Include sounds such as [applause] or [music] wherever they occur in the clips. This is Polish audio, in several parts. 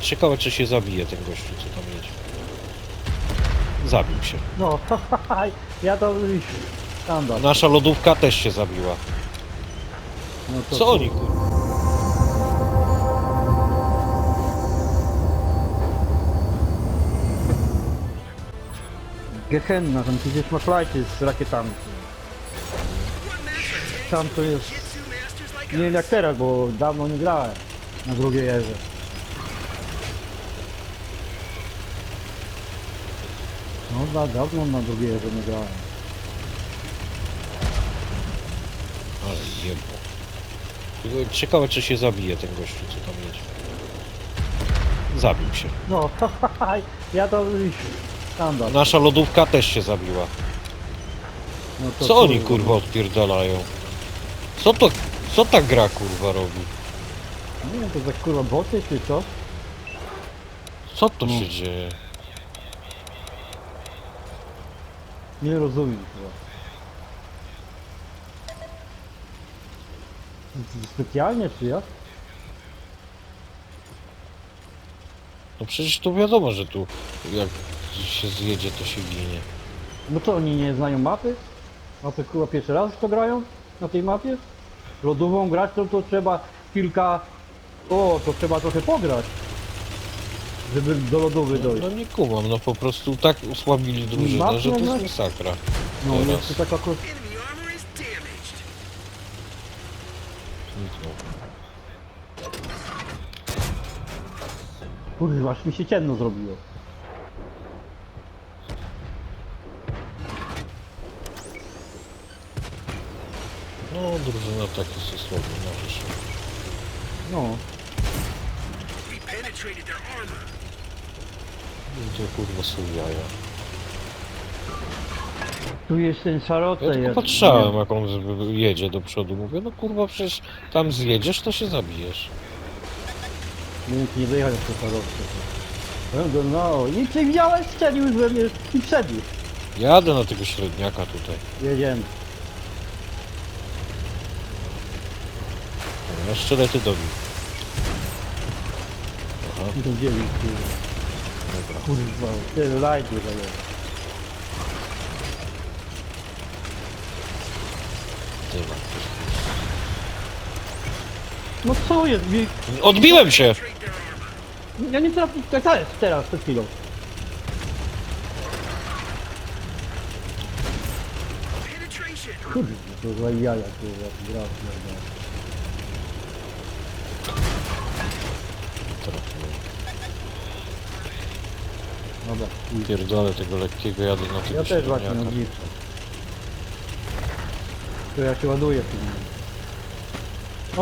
Ciekawe czy się zabije ten gościu, co tam jedzie. Zabił się. No, [laughs] ja to już standard. Nasza lodówka też się zabiła. No to Co oni kurwa? Gehenna, tam przecież masz lajty z rakietami. Tam to jest... Nie wiem jak teraz, bo dawno nie grałem na drugiej erze. Da, dawno na drugiej erze nie grałem. Ale. Tylko Ciekawe czy się zabije ten gościu, co tam jedzie. Zabił się. No, [laughs] ja to standard. Nasza lodówka też się zabiła. No to Co oni kurwa odpierdalają? Co to, co ta gra kurwa robi? Nie wiem, to za kurwa boty czy co? Co to No. się dzieje? Nie rozumiem chyba. Specjalnie czy jak? No przecież to wiadomo, że tu jak się zjedzie to się ginie. No to oni nie znają mapy? A to kurwa pierwszy raz w to grają? Na tej mapie? Lodową grać to, to trzeba kilka... O, to trzeba trochę pograć. Żeby do lodowy dojść. No nie kumam, no po prostu tak usłabili drużynę, że to jest masakra. No, teraz. jest to damaged. Zniknął. Kurwa, aż mi się ciemno zrobiło. No drużyna tak jest słabna, że się... No. We penetrated their armor. To kurwa są jaja. Tu jest ten Ja tylko patrzałem jak on z- jedzie do przodu, mówię, no kurwa przecież tam zjedziesz, to się zabijesz. Mógł nie wyjechać w te szarotce. No, no, i przewidziałeś, strzelił we mnie i wszedł. Jadę na tego średniaka tutaj. Jedziemy. No sztylety dobił. Aha, dziewięć, kurwa. Dobra. Kurwa, tyle lajty daje. Dyma. No co jest? Mi- Odbiłem się! Ja nie trafię, tak to jest teraz, przed chwilą. Kurwa, to za jaja, kurwa, gra, kurwa. Trafiłem. Dobra, chuj. Pierdolę tego lekkiego, jadę na tego Ja też właśnie średniaka. dziwkę. To ja się ładuję w tym.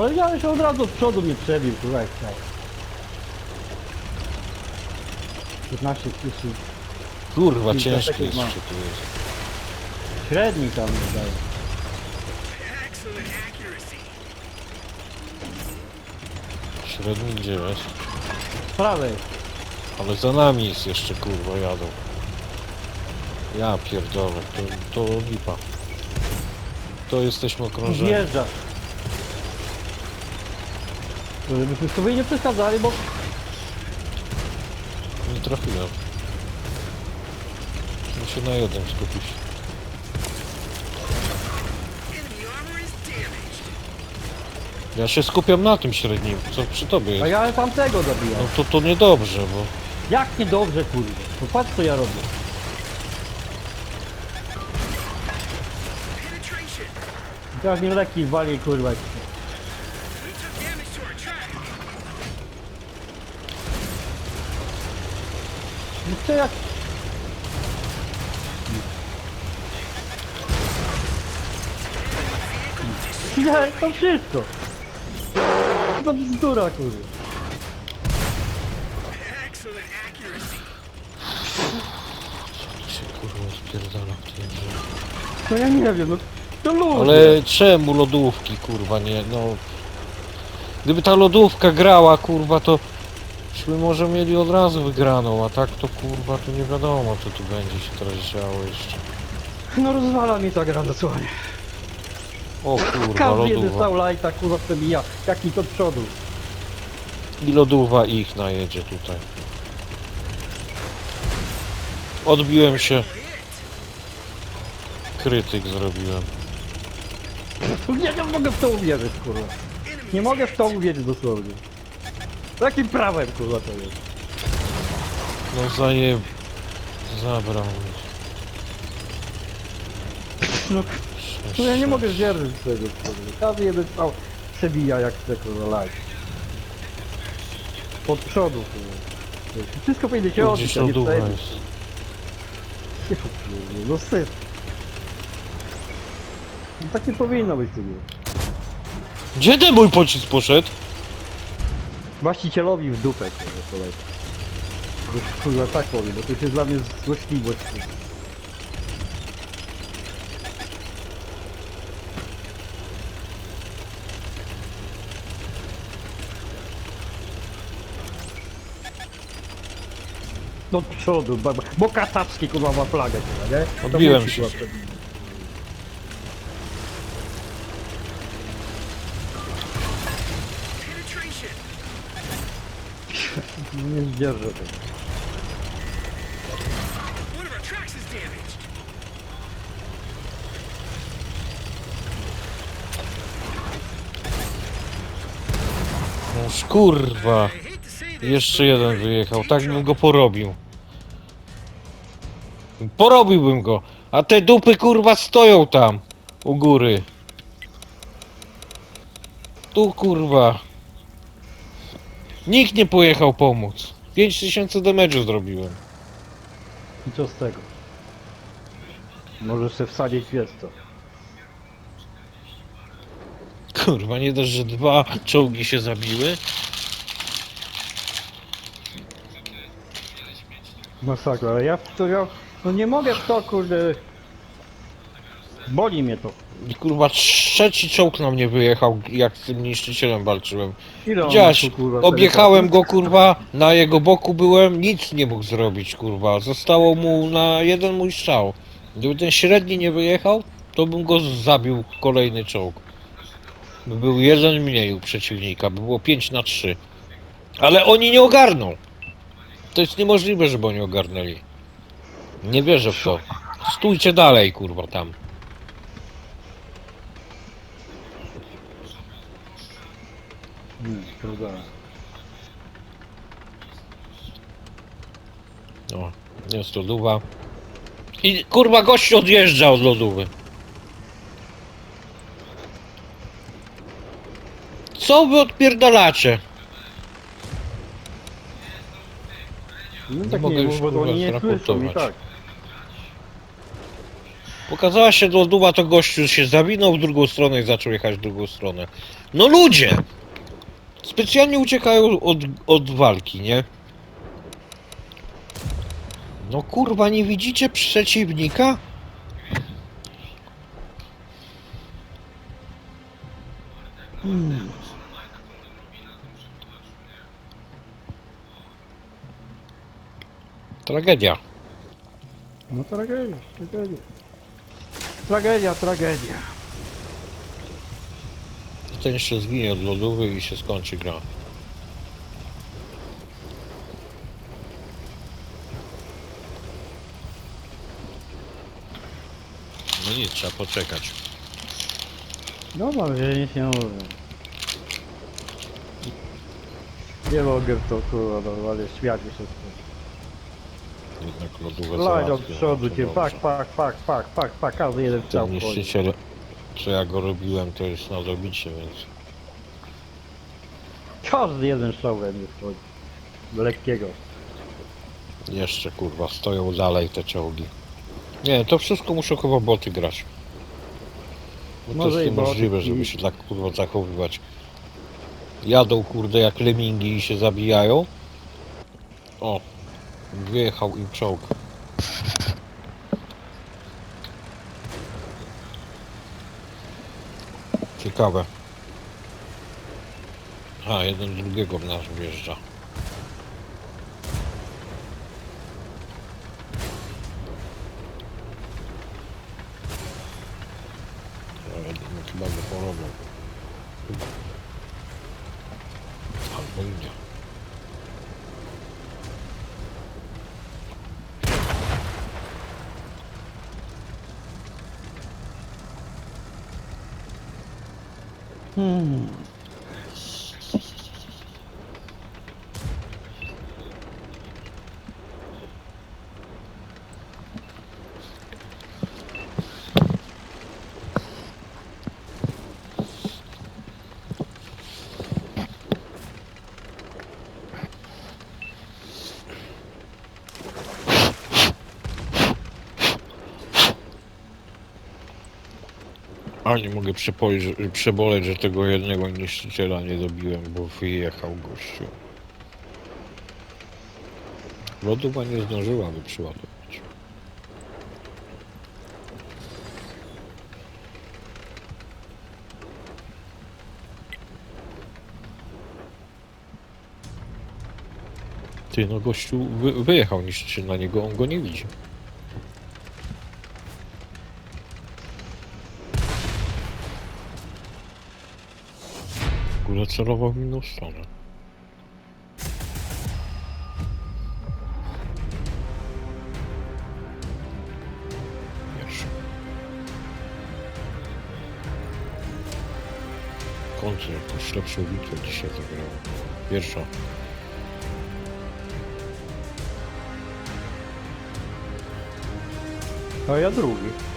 Ale ja się od razu od przodu mnie przebił, kurwa, jak chciał. 15 tysięcy. Kurwa, Kilka ciężki jest, ma. tu jest. Średni tam daje. Excellent accuracy. Średni gdzie jest? Z prawej. Ale za nami jest jeszcze, kurwa, jadą. Ja pierdolę, to, to lipa. To jesteśmy okrążeni. Zjeżdża. To żebyśmy sobie nie przeszkadzali, bo Nie trafiłem. Muszę na jeden skupić. Enemy armor is damaged. Ja się skupiam na tym średnim, co przy tobie A jest. ja tamtego. No to to niedobrze, bo... Jak niedobrze, kurwa. Popatrz co ja robię. Teraz mnie leki wali, kurwa. No co jak... Nie, to wszystko. To bzdura, kurwa. Excellent accuracy. Tu się grze. No ja nie wiem, no to ludzie. Ale czemu lodówki, kurwa, nie, no... Gdyby ta lodówka grała, kurwa, to... Byśmy może mieli od razu wygraną, a tak to kurwa, to nie wiadomo co tu będzie się teraz działo jeszcze. No rozwala mi ta gra dosłownie. O kurwa, Każdy jeden lodówa. stał lajta, kurwa przebija. Jak mi to od przodu. I lodówa ich najedzie tutaj. Odbiłem się. Krytyk zrobiłem. Nie, nie mogę w to uwierzyć, kurwa. Nie mogę w to uwierzyć dosłownie. Jakim prawem, kurwa, to jest? No zajeb... Zabrał mi. No, no ja nie mogę zdzierżyć tego, kurwa. Każdy jeden strzał przebija jak chce, kurwa, lać. Od przodu, kurwa. Wszystko powinno się odbić, a nie jest. No syf. No tak nie powinno być tego. Gdzie ten mój pocisk poszedł? Właścicielowi w dupę, kurwa, kolej. Kurwa, tak powiem, bo to już jest dla mnie złośliwość. Do przodu, bo, bo kasacki kurwa ma flagę, kurwa, nie? Odbiłem się. kurwa. Nie zdzierżę tego. One of our tracks is damaged. No kurwa. I hate to say this, Jeszcze jeden wyjechał, tak bym go porobił. Porobiłbym go, a te dupy kurwa stoją tam, u góry. Tu kurwa. Nikt nie pojechał pomóc. 5000 damage'u zrobiłem. I co z tego? Możesz sobie wsadzić wiesz co. Kurwa, nie dość, że dwa czołgi się zabiły. Masakra, ale ja w to ja, no nie mogę w to kurde. Boli mnie to. I kurwa, trzeci czołg na mnie wyjechał, jak z tym niszczycielem walczyłem. Ile on Widziałeś, ma tu, kurwa, objechałem go kurwa, na jego boku byłem, nic nie mógł zrobić kurwa. Zostało mu na jeden mój strzał. Gdyby ten średni nie wyjechał, to bym go zabił kolejny czołg. By był jeden mniej u przeciwnika, by było 5 na 3. Ale oni nie ogarną. To jest niemożliwe, żeby oni ogarnęli. Nie wierzę w to. Stójcie dalej kurwa tam. Hmm, prawda. O, jest lodówa. I kurwa gość odjeżdża od lodówy. Co wy odpierdalacie? No Nie tak mogę nie, już, bo kurwa, oni nie słyszą i zraportować. tak. Pokazała się lodówa, to gościu się zawinął w drugą stronę i zaczął jechać w drugą stronę. No ludzie! Specjalnie uciekają od, od walki, nie? No kurwa, nie widzicie przeciwnika? Tragedia. No tragedia, tragedia. Tragedia, tragedia. Ten jeszcze zginie od lodówy i się skończy gra. No nic, trzeba poczekać. No mam, że nic nie mówię. Nie mogę w to kurwa normalnie śmiać mi się z tym. Jednak lodówę Lać od załatwię, przodu to cię, dobrze. pak, pak, pak, pak, pak, pak, każdy jeden strzał Ten wchodzi. niszczyciel, co ja go robiłem, to jest na dobicie, więc... Każdy jeden strzał we mnie wchodzi. Lekkiego. Jeszcze kurwa, stoją dalej te czołgi. Nie, to wszystko muszą chyba boty grać. Bo to Może jest i boty, niemożliwe, żeby i- się tak kurwa zachowywać. Jadą kurde jak lemingi i się zabijają. O, wyjechał im czołg. Ciekawe. A, jeden drugiego w nas wjeżdża. Hmm. A nie mogę przeboleć, że tego jednego niszczyciela nie dobiłem, bo wyjechał gościu. Lodowa nie zdążyłaby przyładować. Ty no gościu wy, wyjechał niszczyciel na niego, on go nie widzi. W ogóle celował w inną stronę. Pierwszy. Końcu jakąś lepszą bitwę dzisiaj zagrało. Pierwsza. A ja drugi.